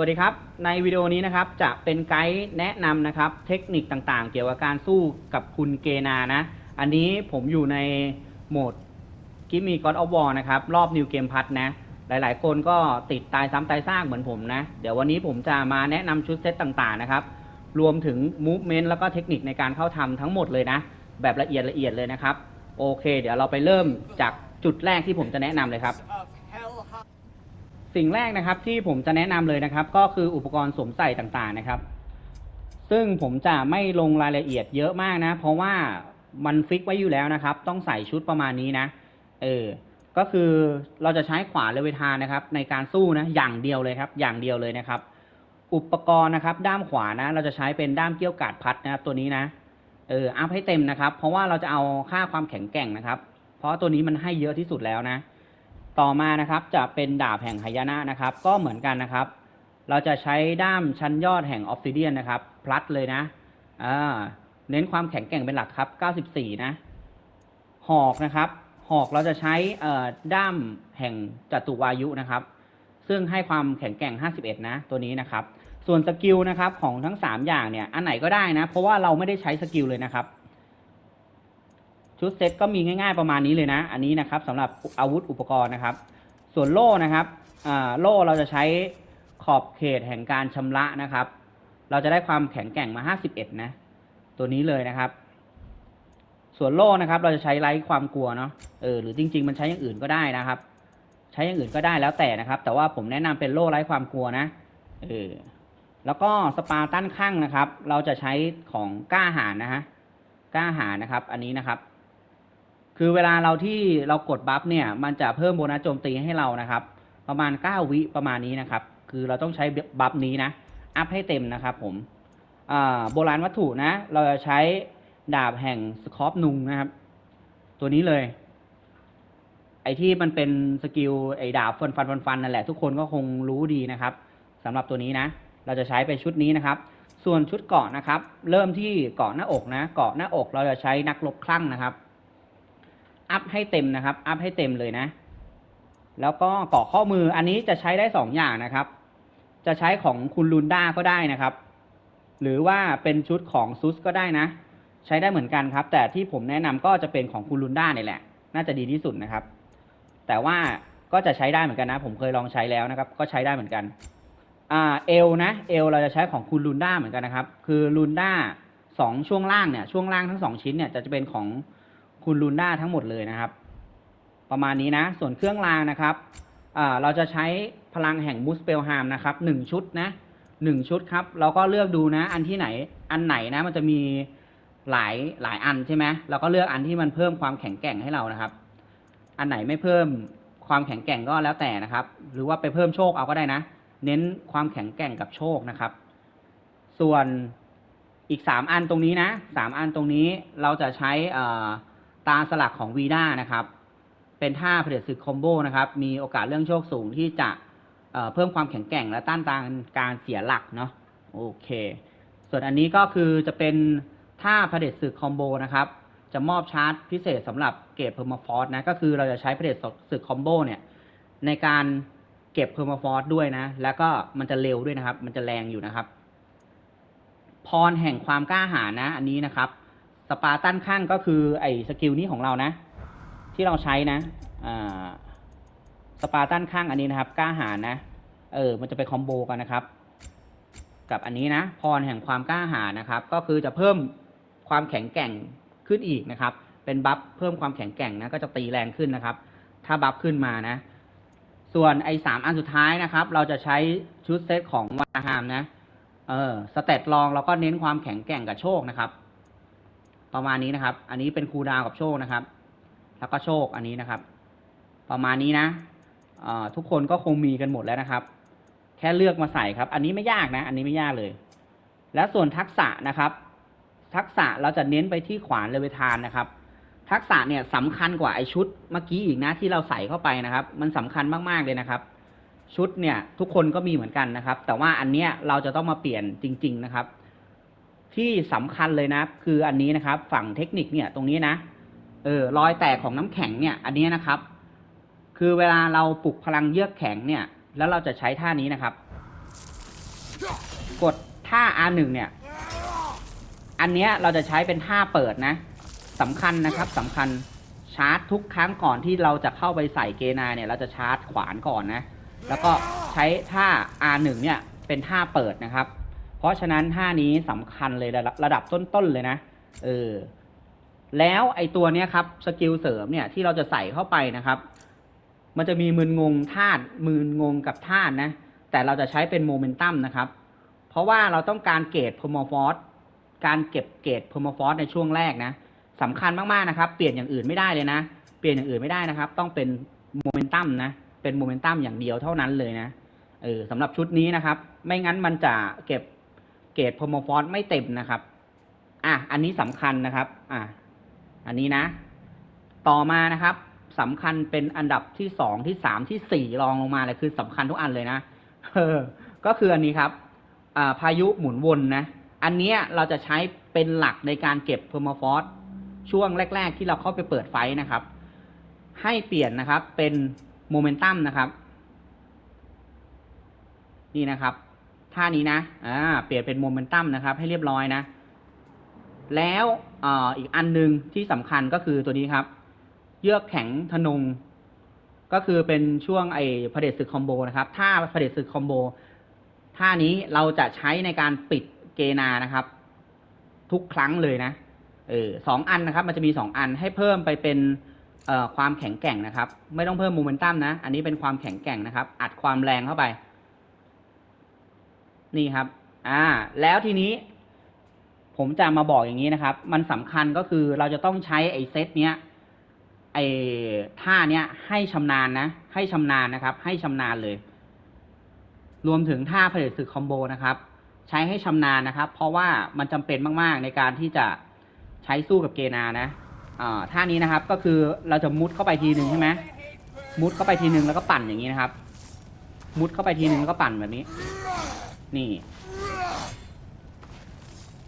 วัสดีครับ ในวิดีโอนี้นะครับจะเป็นไกด์แนะนำนะครับ เทคนิคต่างๆ เกี่ยวกับการสู้กับคุณเกนานะ อันนี้ผมอยู่ในโหมดกิมมี่ก o อ of War นะครับ รอบนิวเกมพัทนะ หลายๆ คนก็ติดตายซ้ำตายซากเหมือนผมนะ เดี๋ยววันนี้ผมจะมาแนะนำชุดเซตต่างๆนะครับ รวมถึง movement แล้วก็เทคนิคในการเข้าทำทั้งหมดเลยนะ แบบละเอียดละเอียดเลยนะครับ โอเค เดี๋ยวเราไปเริ่มจากจุดแรกที่ผมจะแนะนำเลยครับ สิ่งแรกนะครับที่ผมจะแนะนำเลยนะครับ ก็คืออุปกรณ์สวมใส่ต่างๆนะครับ ซึ่งผมจะไม่ลงรายละเอียดเยอะมากนะ เพราะว่ามันฟิกไว้อยู่แล้วนะครับ ต้องใส่ชุดประมาณนี้นะ เออ ก็คือเราจะใช้ขวานเลเวทานนะครับ ในการสู้นะ อย่างเดียวเลยครับ อย่างเดียวเลยนะครับ อุปกรณ์นะครับ ด้ามขวานะ เราจะใช้เป็นด้ามเกี้ยวกาดพัดนะครับตัวนี้นะ เออ อัพให้เต็มนะครับ เพราะว่าเราจะเอาค่าความแข็งแกร่งนะครับ เพราะตัวนี้มันให้เยอะที่สุดแล้วนะ ต่อมานะครับจะเป็นดาบแห่งหายนะนะครับ ก็เหมือนกันนะครับ เราจะใช้ด้ามชั้นยอดแห่งออฟซิเดียนนะครับพลัดเลยนะเน้นความแข็งแกร่งเป็นหลักครับ 94 นะ หอกนะครับ หอกเราจะใช้ด้ามแห่งจัตุวายุนะครับ ซึ่งให้ความแข็งแกร่ง 51 นะ ตัวนี้นะครับ ส่วนสกิลนะครับของทั้ง 3 อย่างเนี่ย อันไหนก็ได้นะ เพราะว่าเราไม่ได้ใช้สกิลเลยนะครับ ชุดเซ็ตก็มีง่าย ๆประมาณนี้เลยนะ อันนี้นะครับสำหรับอาวุธอุปกรณ์นะครับ ส่วนโล่นะครับโล่เราจะใช้ขอบเขตแห่งการชำระนะครับ เราจะได้ความแข็งแกร่งมา 51 นะ ตัวนี้เลยนะครับ ส่วนโล่นะครับ เราจะใช้ไร้ความกลัวเนาะเออหรือจริง ๆ มันใช้อย่างอื่นก็ได้นะครับ ใช้อย่างอื่นก็ได้แล้วแต่นะครับ แต่ว่าผมแนะนำเป็นโล่ไร้ความกลัวนะเออแล้วก็สปาตันข้างนะครับ เราจะใช้ของกล้าหาญนะฮะกล้าหาญนะครับ อันนี้นะครับ คือเวลาเราที่เรากดบัฟเนี่ย มันจะเพิ่มโบนัสโจมตีให้เรานะครับ ประมาณ 9 วิประมาณนี้นะครับ คือเราต้องใช้บัฟนี้นะ อัพให้เต็มนะครับผมโบราณวัตถุนะ เราจะใช้ดาบแห่งสคอปนุงนะครับ ตัวนี้เลย ไอที่มันเป็นสกิลไอดาบฟันฟันฟันฟันนั่นแหละ ทุกคนก็คงรู้ดีนะครับสำหรับตัวนี้นะ เราจะใช้เป็นชุดนี้นะครับ ส่วนชุดเกาะนะครับ เริ่มที่เกาะหน้าอกนะ เกาะหน้าอกเราจะใช้นักรบคลั่งนะครับ พให้เต็มนะครับ อัพให้เต็มเลยนะ แล้วก็เกาะข้อมืออันนี้จะใช้ได้สองอย่างนะครับ จะใช้ของคุณลุนด้าก็ได้นะครับ หรือว่าเป็นชุดของซุสก็ได้นะ ใช้ได้เหมือนกันครับ แต่ที่ผมแนะนำก็จะเป็นของคุณลุนด้าเนี่ยแหละ น่าจะดีที่สุดนะครับ แต่ว่าก็จะใช้ได้เหมือนกันนะ ผมเคยลองใช้แล้วนะครับ ก็ใช้ได้เหมือนกัน อ่าเอลนะเอลเราจะใช้ของคุณลุนด้าเหมือนกันนะครับ คือลุนด้าสองช่วงล่างเนี่ยช่วงล่างทั้งสองชิ้นเนี่ยจะจะเป็นของ คุณลุนดาทั้งหมดเลยนะครับ ประมาณนี้นะ ส่วนเครื่องรางนะครับเราจะใช้พลังแห่งมูสเปลฮามนะครับหนึ่งชุดนะหนึ่งชุดครับ เราก็เลือกดูนะ อันที่ไหนอันไหนนะมันจะมีหลายหลายอันใช่ไหมเราก็เลือกอันที่มันเพิ่มความแข็งแกร่งให้เรานะครับ อันไหนไม่เพิ่มความแข็งแกร่งก็แล้วแต่นะครับ หรือว่าไปเพิ่มโชคเอาก็ได้นะ เน้นความแข็งแกร่งกับโชคนะครับ ส่วนอีกสามอันตรงนี้นะสามอันตรงนี้เราจะใช้อ่อ ตาสลักของวีด้านะครับ เป็นท่าเผด็จศึกคอมโบนะครับ มีโอกาสเรื่องโชคสูงที่จะเเพิ่มความแข็งแกร่งและต้านทานการเสียหลักเนาะโอเค ส่วนอันนี้ก็คือจะเป็นท่าเผด็จศึกคอมโบนะครับ จะมอบชาร์จพิเศษสำหรับเก็บเพอร์มาฟอสนะก็คือเราจะใช้เผด็จศึกคอมโบเนี่ยในการเก็บเพอร์มาฟอสด้วยนะ แล้วก็มันจะเร็วด้วยนะครับ มันจะแรงอยู่นะครับ พรแห่งความกล้าหาญนะ อันนี้นะครับ สปาร์ตันข้างก็คือไอ้สกิลนี้ของเรานะ ที่เราใช้นะอ่าสปาร์ตันข้างอันนี้นะครับกล้าหาญนะ เออ มันจะไปคอมโบกันนะครับ กับอันนี้นะ พรแห่งความกล้าหาญนะครับ ก็คือจะเพิ่มความแข็งแกร่งขึ้นอีกนะครับ เป็นบัฟเพิ่มความแข็งแกร่งนะ ก็จะตีแรงขึ้นนะครับ ถ้าบัฟขึ้นมานะ ส่วนไอ้สามอันสุดท้ายนะครับ เราจะใช้ชุดเซตของวาฮามนะ เออ สเตตลองเราก็เน้นความแข็งแกร่งกับโชคนะครับ ประมาณนี้นะครับ อันนี้เป็นคูดาวกับโชคนะครับ แล้วก็โชคอันนี้นะครับ ประมาณนี้นะอ่อทุกคนก็คงมีกันหมดแล้วนะครับ แค่เลือกมาใส่ครับ อันนี้ไม่ยากนะ อันนี้ไม่ยากเลย แล้วส่วนทักษะนะครับ ทักษะเราจะเน้นไปที่ขวานเลเวทานนะครับ ทักษะเนี่ยสำคัญกว่าไอชุดเมื่อกี้อีกนะที่เราใส่เข้าไปนะครับ มันสำคัญมากๆเลยนะครับ ชุดเนี่ยทุกคนก็มีเหมือนกันนะครับ แต่ว่าอันเนี้ยเราจะต้องมาเปลี่ยนจริง ๆ นะครับ ที่สำคัญเลยนะ คืออันนี้นะครับ ฝั่งเทคนิคเนี่ยตรงนี้นะเออรอยแตกของน้ำแข็งเนี่ย อันนี้นะครับ คือเวลาเราปลุกพลังเยือกแข็งเนี่ย แล้วเราจะใช้ท่านี้นะครับ กดท่า R1 เนี่ย อันเนี้ยเราจะใช้เป็นท่าเปิดนะสำคัญนะครับสำคัญชาร์จทุกครั้งก่อนที่เราจะเข้าไปใส่เกนาเนี่ย เราจะชาร์จขวานก่อนนะ แล้วก็ใช้ท่า R1 เนี่ย เป็นท่าเปิดนะครับ เพราะฉะนั้นท่านี้สำคัญเลยระดับระดับต้นๆเลยนะ เออ แล้วไอตัวเนี้ยครับสกิลเสริมเนี่ยที่เราจะใส่เข้าไปนะครับ มันจะมีมืนงงธาตุมืนงงกับธาตุนะ แต่เราจะใช้เป็นโมเมนตัมนะครับ เพราะว่าเราต้องการเกรดพ e มอร์ฟอสการเก็บเกรดพ e มอร์ฟอสในช่วงแรกนะสำคัญมากๆนะครับ เปลี่ยนอย่างอื่นไม่ได้เลยนะ เปลี่ยนอย่างอื่นไม่ได้นะครับ ต้องเป็นโมเมนตัมนะ เป็นโมเมนตัมอย่างเดียวเท่านั้นเลยนะ เออสำหรับชุดนี้นะครับ ไม่งั้นมันจะเก็บ เกรดพ e มอร์ฟอสไม่เต็มนะครับ อะ อันนี้สำคัญนะครับ อะ อันนี้นะ ต่อมานะครับสำคัญเป็นอันดับที่สองที่สามที่สี่รองลงมาเลยคือสำคัญทุกอันเลยนะเออก็คืออันนี้ครับอ่าพายุหมุนวนนะ อันนี้เราจะใช้เป็นหลักในการเก็บเพอร์มฟอสช่วงแรก ๆ ที่เราเข้าไปเปิดไฟนะครับ ให้เปลี่ยนนะครับเป็นโมเมนตัมนะครับ นี่นะครับ ท่านี้นะอ่าเปลี่ยนเป็นโมเมนตัมนะครับ ให้เรียบร้อยนะ แล้วอ่าอีกอันหนึ่งที่สำคัญก็คือตัวนี้ครับ เยือกแข็งทนง ก็คือเป็นช่วงไอ้เผด็จศึกคอมโบนะครับถ้าเผด็จศึกคอมโบท่านี้เราจะใช้ในการปิดเกนานะครับ ทุกครั้งเลยนะเออสองอันนะครับ มันจะมีสองอันให้เพิ่มไปเป็นเอ่อความแข็งแกร่งนะครับ ไม่ต้องเพิ่มโมเมนตัมนะ อันนี้เป็นความแข็งแกร่งนะครับ อัดความแรงเข้าไป นี่ครับ อ่า แล้วทีนี้ ผมจะมาบอกอย่างนี้นะครับ มันสำคัญก็คือเราจะต้องใช้ไอ้เซตเนี้ยไอ้ท่าเนี้ยให้ชำนาญนะ ให้ชำนาญนะครับ ให้ชำนาญเลย รวมถึงท่าผลิตศึกคอมโบนะครับ ใช้ให้ชำนาญนะครับ เพราะว่ามันจำเป็นมาก ๆ ในการที่จะใช้สู้กับเกนานะอ่าท่านี้นะครับ ก็คือเราจะมุดเข้าไปทีหนึ่งใช่ไหมมุดเข้าไปทีหนึ่งแล้วก็ปั่นอย่างนี้นะครับ มุดเข้าไปทีหนึ่งแล้วก็ปั่นแบบนี้ นี่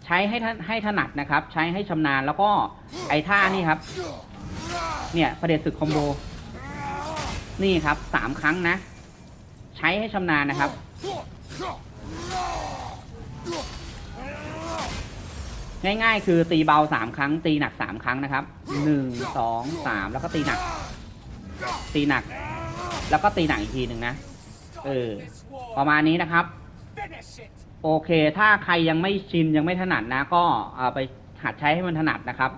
ใช้ให้ท่านให้ถนัดนะครับ ใช้ให้ชำนาญแล้วก็ไอ้ท่านี่ครับ เนี่ยประเด็ศึกคอมโบ นี่ครับสามครั้งนะ ใช้ให้ชำนาญนะครับ ง่ายๆ คือตีเบาสามครั้ง ตีหนักสามครั้งนะครับหนึ่งสองสามแล้วก็ตีหนัก ตีหนัก แล้วก็ตีหนักอีกทีหนึ่งนะเออประมาณนี้นะครับ โอเค ถ้าใครยังไม่ชินยังไม่ถนัดนะ ก็เอาไปหัดใช้ให้มันถนัดนะครับ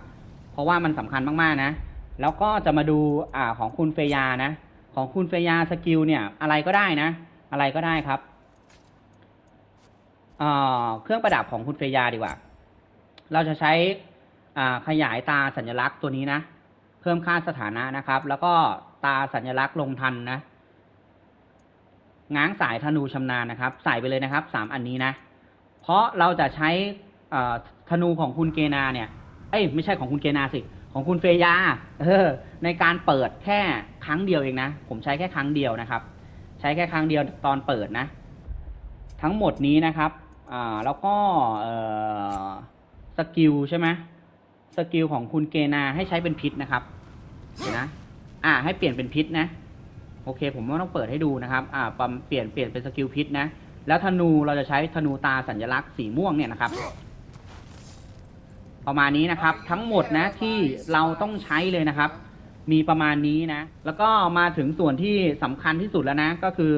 เพราะว่ามันสำคัญมากๆนะ แล้วก็จะมาดูอ่าของคุณเฟยานะ ของคุณเฟยาสกิลเนี่ย อะไรก็ได้นะ อะไรก็ได้ครับเครื่องประดับของคุณเฟยาดีกว่า เราจะใช้ขยายตาสัญลักษณ์ตัวนี้นะ เพิ่มค่าสถานะนะครับ แล้วก็ตาสัญลักษณ์ลงทันนะ ง้างสายธนูชำนาญนะครับ ใส่ไปเลยนะครับสามอันนี้นะ เพราะเราจะใช้ธนูของคุณเกนาเนี่ย เอ้ยไม่ใช่ของคุณเกนาสิ ของคุณเฟยา เออ ในการเปิดแค่ครั้งเดียวเองนะ ผมใช้แค่ครั้งเดียวนะครับ ใช้แค่ครั้งเดียวตอนเปิดนะ ทั้งหมดนี้นะครับ อ่า แล้วก็เอ่อสกิลใช่ไหมสกิลของคุณเกนาให้ใช้เป็นพิษนะครับนะ อ่า ให้เปลี่ยนเป็นพิษนะ โอเค ผมไม่ต้องเปิดให้ดูนะครับอ่าเปลี่ยนเปลี่ยนเป็นสกิลพิษนะ แล้วธนูเราจะใช้ธนูตาสัญลักษณ์สีม่วงเนี่ยนะครับ ประมาณนี้นะครับ ทั้งหมดนะที่เราต้องใช้เลยนะครับ มีประมาณนี้นะ แล้วก็มาถึงส่วนที่สำคัญที่สุดแล้วนะ ก็คือ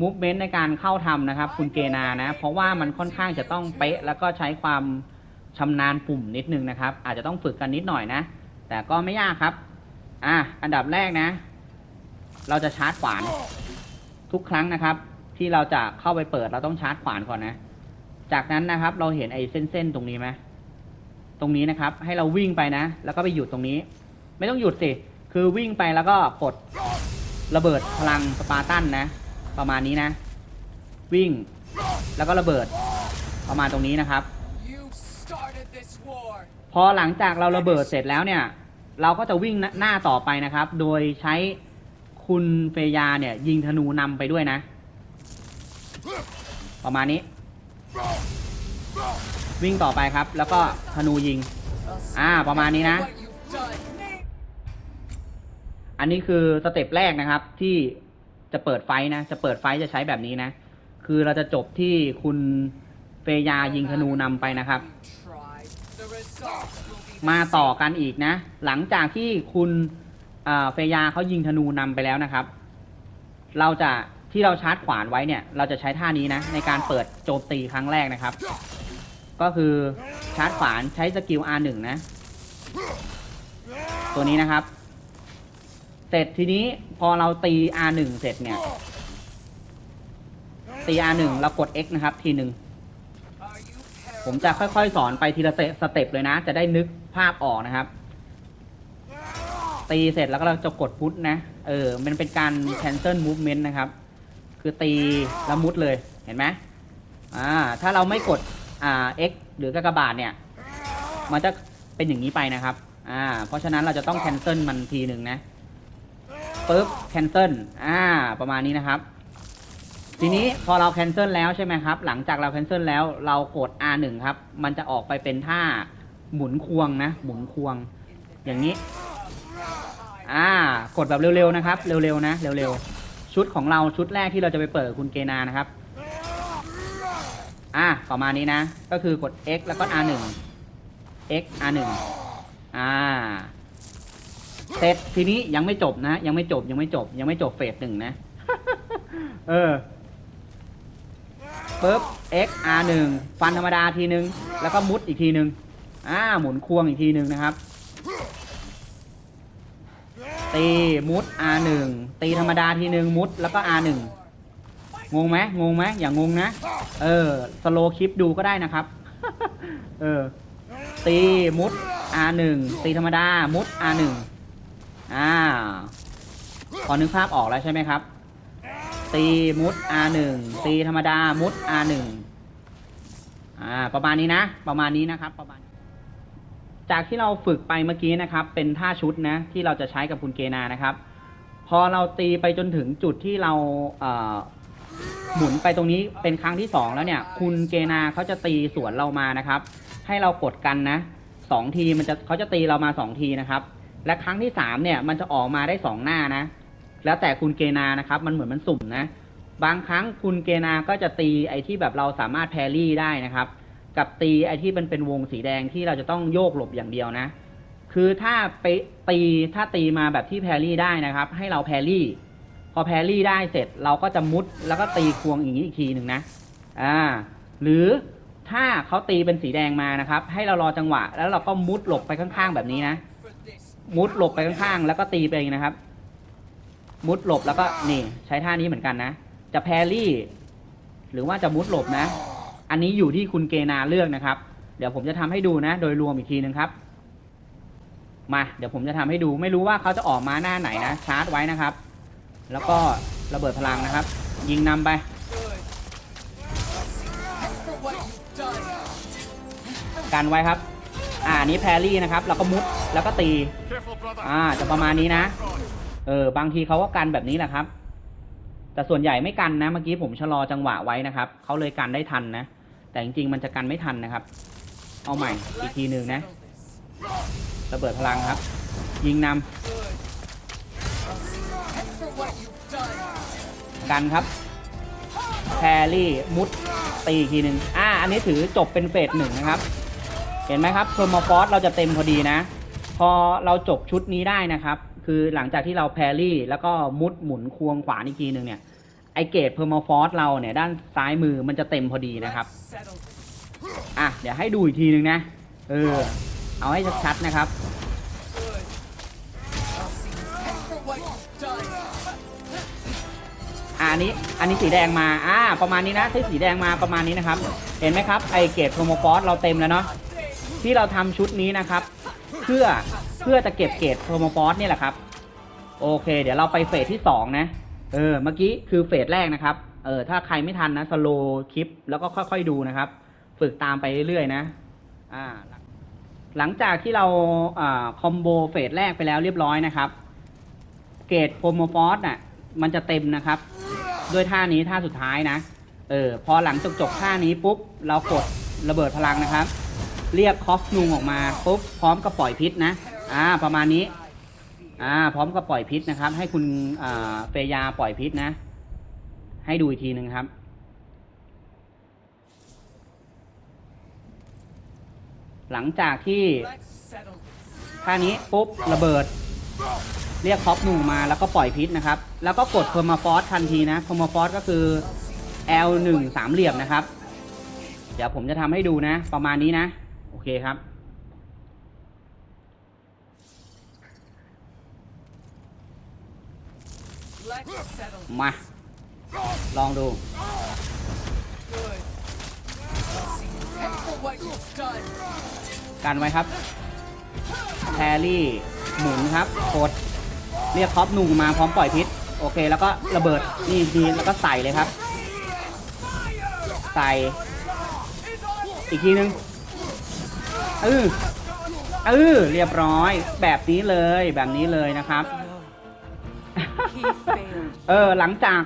มูฟเมนต์ในการเข้าทำนะครับ คุณเกนานะ เพราะว่ามันค่อนข้างจะต้องเป๊ะ แล้วก็ใช้ความชำนาญปุ่มนิดนึงนะครับ อาจจะต้องฝึกกันนิดหน่อยนะ แต่ก็ไม่ยากครับ อะอันดับแรกนะ เราจะชาร์จขวานทุกครั้งนะครับ ที่เราจะเข้าไปเปิดเราต้องชาร์จขวานก่อนนะ จากนั้นนะครับ เราเห็นไอ้เส้นๆตรงนี้ไหมตรงนี้นะครับ ให้เราวิ่งไปนะ แล้วก็ไปหยุดตรงนี้ ไม่ต้องหยุดสิคือวิ่งไปแล้วก็กดระเบิดพลังสปาร์ตันนะ ประมาณนี้นะ วิ่งแล้วก็ระเบิดประมาณตรงนี้นะครับ พอหลังจากเราระเบิดเสร็จแล้วเนี่ย เราก็จะวิ่งหน้าต่อไปนะครับ โดยใช้ คุณเฟยาเนี่ย ยิงธนูนำไปด้วยนะ ประมาณนี้ วิ่งต่อไปครับ แล้วก็ธนูยิง อ่า ประมาณนี้นะ อันนี้คือสเต็ปแรกนะครับ ที่จะเปิดไฟนะ จะเปิดไฟจะใช้แบบนี้นะ คือเราจะจบที่คุณเฟยายิงธนูนำไปนะครับ มาต่อกันอีกนะ หลังจากที่คุณ เฟยาเขายิงธนูนำไปแล้วนะครับ เราจะที่เราชาร์จขวานไว้เนี่ย เราจะใช้ท่านี้นะ ในการเปิดโจมตีครั้งแรกนะครับ ก็คือชาร์จขวานใช้สกิล R1 นะ ตัวนี้นะครับ เสร็จทีนี้พอเราตี R1 เสร็จเนี่ย ตี R1 เรากด X นะครับ ทีหนึ่งผมจะค่อยๆ สอนไปทีละสเต็ปเลยนะ จะได้นึกภาพออกนะครับ ตีเสร็จแล้วก็เราจะกดพุทนะ เออ มันเป็นการ cancel movement นะครับ คือตีแล้วมุดเลย เห็นไหมอ่า ถ้าเราไม่กด อ่า x หรือกากบาทเนี่ย มันจะเป็นอย่างนี้ไปนะครับ อ่า เพราะฉะนั้นเราจะต้อง cancel มันทีหนึ่งนะปึ๊บ cancel อ่า ประมาณนี้นะครับ ทีนี้พอเรา cancel แล้วใช่ไหมครับ หลังจากเรา cancel แล้ว เรากด R1 ครับ มันจะออกไปเป็นท่าหมุนควงนะ หมุนควง อย่างนี้ อ่ากดแบบเร็วๆนะครับ เร็วๆนะ เร็วๆ ชุดของเราชุดแรกที่เราจะไปเปิดคุณเกนานะครับ อ่าประมาณนี้นะ ก็คือกด X แล้วก็ R1 X R1 อ่า เสร็จทีนี้ยังไม่จบนะ ยังไม่จบยังไม่จบ ยังไม่จบเฟสหนึ่งนะ เออปึ๊บ X R1 ฟันธรรมดาทีนึง แล้วก็มุดอีกทีนึง อ่า หมุนควงอีกทีนึงนะครับ ตีมุด R1 ตีธรรมดาทีหนึ่งมุดแล้วก็ R1 งงไหมงงไหมอย่างงงนะ เออ สโลคลิปดูก็ได้นะครับ เออ ตีมุด R1 ตีธรรมดามุด R1 อ่าพอนึกภาพออกแล้วใช่ไหมครับ ตีมุด R1 ตีธรรมดามุด R1 อ่า ประมาณนี้นะ ประมาณนี้นะครับ ประมาณ จากที่เราฝึกไปเมื่อกี้นะครับ เป็นท่าชุดนะที่เราจะใช้กับคุณเกนานะครับ พอเราตีไปจนถึงจุดที่เราเหมุนไปตรงนี้เป็นครั้งที่สองแล้วเนี่ย คุณเกนาเขาจะตีสวนเรามานะครับ ให้เรากดกันนะสองทีมันจะเขาจะตีเรามาสองทีนะครับ และครั้งที่สามเนี่ยมันจะออกมาได้สองหน้านะ แล้วแต่คุณเกนานะครับ มันเหมือนมันสุ่มนะ บางครั้งคุณเกนาก็จะตีไอ้ที่แบบเราสามารถแพรรี่ได้นะครับ กับตีไอที่มันเป็นวงสีแดงที่เราจะต้องโยกหลบอย่างเดียวนะ คือถ้าไปตีถ้าตีมาแบบที่แพรี่ได้นะครับ ให้เราแพรี่ พอแพรี่ได้เสร็จเราก็จะมุดแล้วก็ตีควงอย่างนี้อีกทีหนึ่งนะอ่าหรือถ้าเขาตีเป็นสีแดงมานะครับ ให้เรารอจังหวะ แล้วเราก็มุดหลบไปข้างๆแบบนี้นะ มุดหลบไปข้างๆ แล้วก็ตีไปเองนะครับ มุดหลบแล้วก็นี่ ใช้ท่านี้เหมือนกันนะ จะแพรรี่ หรือว่าจะมุดหลบนะ อันนี้อยู่ที่คุณเกนาเลือกนะครับ เดี๋ยวผมจะทำให้ดูนะ โดยรวมอีกทีนึงครับ มาเดี๋ยวผมจะทำให้ดูไม่รู้ว่าเขาจะออกมาหน้าไหนนะชาร์จไว้นะครับ แล้วก็ระเบิดพลังนะครับ ยิงนำไปกันไว้ครับ อ่านี้แพรรี่นะครับ แล้วก็มุดแล้วก็ตี อ่า จะประมาณนี้นะ เออ บางทีเขาก็กันแบบนี้แหละครับ แต่ส่วนใหญ่ไม่กันนะ เมื่อกี้ผมชะลอจังหวะไว้นะครับ เขาเลยกันได้ทันนะ แต่จริงๆ มันจะกันไม่ทันนะครับ เอาใหม่อีกทีหนึ่งนะ Settle this. ระเบิดพลังครับ ยิงนำ Good. For what you've done. กันครับแพรรี่มุดตีอีกทีหนึ่งอ่า อันนี้ถือจบเป็นเฟสหนึ่งนะครับ เห็นไหมครับโทมฟอสเราจะเต็มพอดีนะ พอเราจบชุดนี้ได้นะครับ คือหลังจากที่เราแพรรี่แล้วก็มุดหมุนควงขวาอีกทีหนึ่งเนี่ย ไอเกตเพอร์มฟอสเราเนี่ยด้านซ้ายมือมันจะเต็มพอดีนะครับ อะ เดี๋ยวให้ดูอีกทีหนึ่งนะ เออ เอาให้ชัดๆนะครับ อันนี้ อันนี้สีแดงมา อ่า ประมาณนี้นะที่สีแดงมาประมาณนี้นะครับ เห็นไหมครับ ไอเกตโทโมฟอสเราเต็มแล้วเนาะ ที่เราทำชุดนี้นะครับ เพื่อ เพื่อจะเก็บเกตโทโมฟอสเนี่ยแหละครับ โอเค เดี๋ยวเราไปเฟสที่สองนะ เออเมื่อกี้คือเฟสแรกนะครับ เออถ้าใครไม่ทันนะสโลคลิป แล้วก็ค่อยๆดูนะครับ ฝึกตามไปเรื่อยๆนะอ่าหลังจากที่เราอ่าคอมโบเฟสแรกไปแล้วเรียบร้อยนะครับ เกตโพโมฟอสน่ะ มันจะเต็มนะครับ ด้วยท่านี้ท่าสุดท้ายนะ เออพอหลังจบจบท่านี้ปุ๊บ เรากดระเบิดพลังนะครับ เรียกคอฟนุงออกมาปุ๊บพร้อมกับปล่อยพิษนะ อ่า ประมาณนี้ อ่าพร้อมกับปล่อยพิษนะครับ ให้คุณเฟยาปล่อยพิษนะ ให้ดูอีกทีหนึ่งครับ หลังจากที่ท่านี้ปุ๊บระเบิด เรียกคอปหนูมาแล้วก็ปล่อยพิษนะครับ แล้วก็กดเพอร์มาฟอสทันทีนะเพอร์มาฟอสก็คือ L1 สามเหลี่ยมนะครับ เดี๋ยวผมจะทำให้ดูนะ ประมาณนี้นะ โอเคครับ มา ลองดู กันไว้ครับแพรี่ หมุนครับกดเรียกคอปหนูมาพร้อมปล่อยพิษ โอเค แล้วก็ระเบิด นี่ดีแล้วก็ใส่เลยครับ ใส่ อีกทีนึงเออเออเรียบร้อย แบบนี้เลย แบบนี้เลยนะครับ เออหลังจาก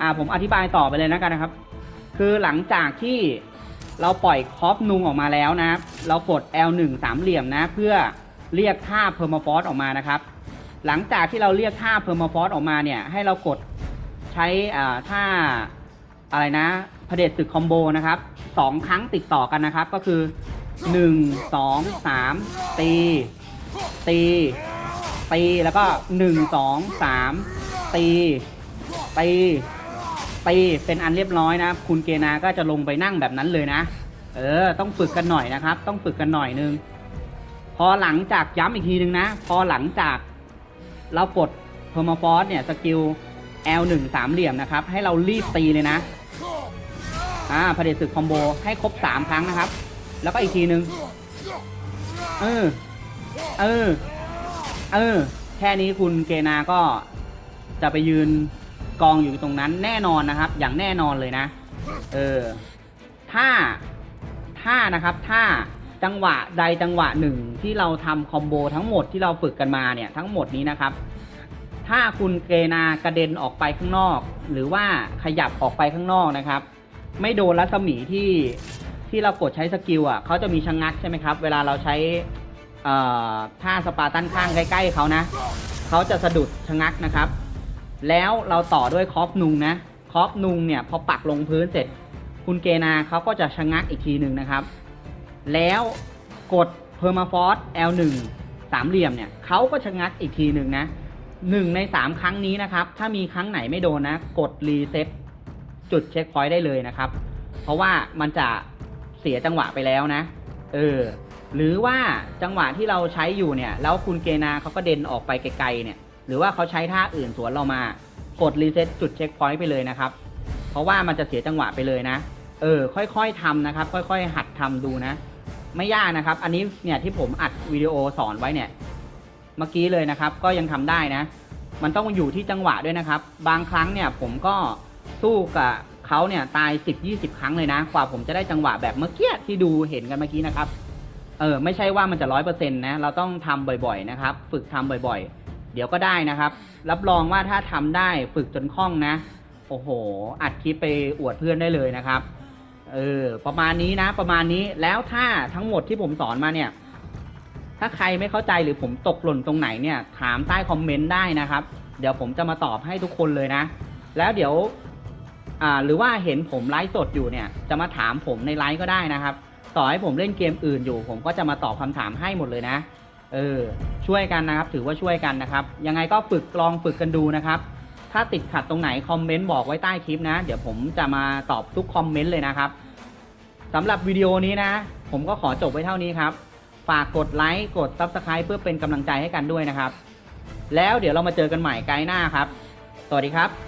อ่าผมอธิบายต่อไปเลยนะกันนะครับ คือหลังจากที่เราปล่อยคอปนุงออกมาแล้วนะครับเรากด L1 สามเหลี่ยมนะ เพื่อเรียกท่าเพอร์มาฟอสออกมานะครับ หลังจากที่เราเรียกท่าเพอร์มาฟอสออกมาเนี่ยให้เรากดใช้อ่าท่าอะไรนะพเดชศึกคอมโบนะครับสองครั้งติดต่อกันนะครับ ก็คือหนึ่งสองสามตี ตี ตี แล้วก็หนึ่งสองสาม ตี ตีตีเป็นอันเรียบร้อยนะ คุณเกนาก็จะลงไปนั่งแบบนั้นเลยนะ เออ ต้องฝึกกันหน่อยนะครับ ต้องฝึกกันหน่อยนึง พอหลังจากย้ำอีกทีนึงนะ พอหลังจากเรากด p e r m a f o r c e เนี่ยสกิล L1 สามเหลี่ยมนะครับ ให้เรารีบตีเลยนะ อ่าพเดชศึกคอมโบให้ครบสามครั้งนะครับ แล้วก็อีกทีนึง เออ เออ เออ แค่นี้คุณเกนาก็ จะไปยืนกองอยู่ตรงนั้นแน่นอนนะครับ อย่างแน่นอนเลยนะ เออ ถ้า ถ้านะครับ ถ้าจังหวะใดจังหวะหนึ่งที่เราทำคอมโบทั้งหมดที่เราฝึกกันมาเนี่ยทั้งหมดนี้นะครับ ถ้าคุณเกนากระเด็นออกไปข้างนอก หรือว่าขยับออกไปข้างนอกนะครับ ไม่โดนรัศมีที่ที่เรากดใช้สกิลอะเขาจะมีชะงงักใช่ไหมครับ เวลาเราใช้อ่อท่าสปาตันข้างใกล้ๆเขานะเขาจะสะดุดชะงักนะครับ แล้วเราต่อด้วยคอฟนุงนะคอฟนุงเนี่ยพอปักลงพื้นเสร็จ คุณเกนาเขาก็จะชะงักอีกทีหนึ่งนะครับ แล้วกด permafrost L1 สามเหลี่ยมเนี่ยเขาก็ชะงักอีกทีหนึ่งนะหนึ่งในสามครั้งนี้นะครับ ถ้ามีครั้งไหนไม่โดนนะ กดรีเซ็ตจุดเช็คพอยต์ได้เลยนะครับ เพราะว่ามันจะเสียจังหวะไปแล้วนะ เออ หรือว่าจังหวะที่เราใช้อยู่เนี่ย แล้วคุณเกนาเขาก็เด่นออกไปไกลๆเนี่ย หรือว่าเขาใช้ท่าอื่นสวนเรามากดรีเซ็ตจุดเช็คพอยต์ไปเลยนะครับ เพราะว่ามันจะเสียจังหวะไปเลยนะ เออ ค่อยๆทำนะครับ ค่อยๆ หัดทำดูนะ ไม่ยากนะครับ อันนี้เนี่ยที่ผมอัดวิดีโอสอนไว้เนี่ย เมื่อกี้เลยนะครับ ก็ยังทำได้นะ มันต้องอยู่ที่จังหวะด้วยนะครับ บางครั้งเนี่ยผมก็สู้กับเขาเนี่ยตาย10-20ครั้งเลยนะ กว่าผมจะได้จังหวะแบบเมื่อกี้ที่ดูเห็นกันเมื่อกี้นะครับ เออ ไม่ใช่ว่ามันจะร้อยเปอร์เซ็นต์นะ เราต้องทำบ่อยๆนะครับ ฝึกทำบ่อยๆ ดี๋ยวก็ได้นะครับ รับรองว่าถ้าทำได้ฝึกจนคล่องนะ โอ้โห อัดคลิปไปอวดเพื่อนได้เลยนะครับ เออ ประมาณนี้นะ ประมาณนี้ แล้วถ้าทั้งหมดที่ผมสอนมาเนี่ย ถ้าใครไม่เข้าใจหรือผมตกหล่นตรงไหนเนี่ย ถามใต้คอมเมนต์ได้นะครับ เดี๋ยวผมจะมาตอบให้ทุกคนเลยนะ แล้วเดี๋ยว อ่า หรือว่าเห็นผมไลฟ์สดอยู่เนี่ย จะมาถามผมในไลฟ์ก็ได้นะครับ ต่อให้ผมเล่นเกมอื่นอยู่ ผมก็จะมาตอบคำถามให้หมดเลยนะ เออช่วยกันนะครับ ถือว่าช่วยกันนะครับ ยังไงก็ฝึกลองฝึกกันดูนะครับ ถ้าติดขัดตรงไหนคอมเมนต์บอกไว้ใต้คลิปนะ เดี๋ยวผมจะมาตอบทุกคอมเมนต์เลยนะครับสำหรับวิดีโอนี้นะ ผมก็ขอจบไว้เท่านี้ครับ ฝากกดไลค์กด Subscribe เพื่อเป็นกำลังใจให้กันด้วยนะครับ แล้วเดี๋ยวเรามาเจอกันใหม่ไกด์หน้าครับ สวัสดีครับ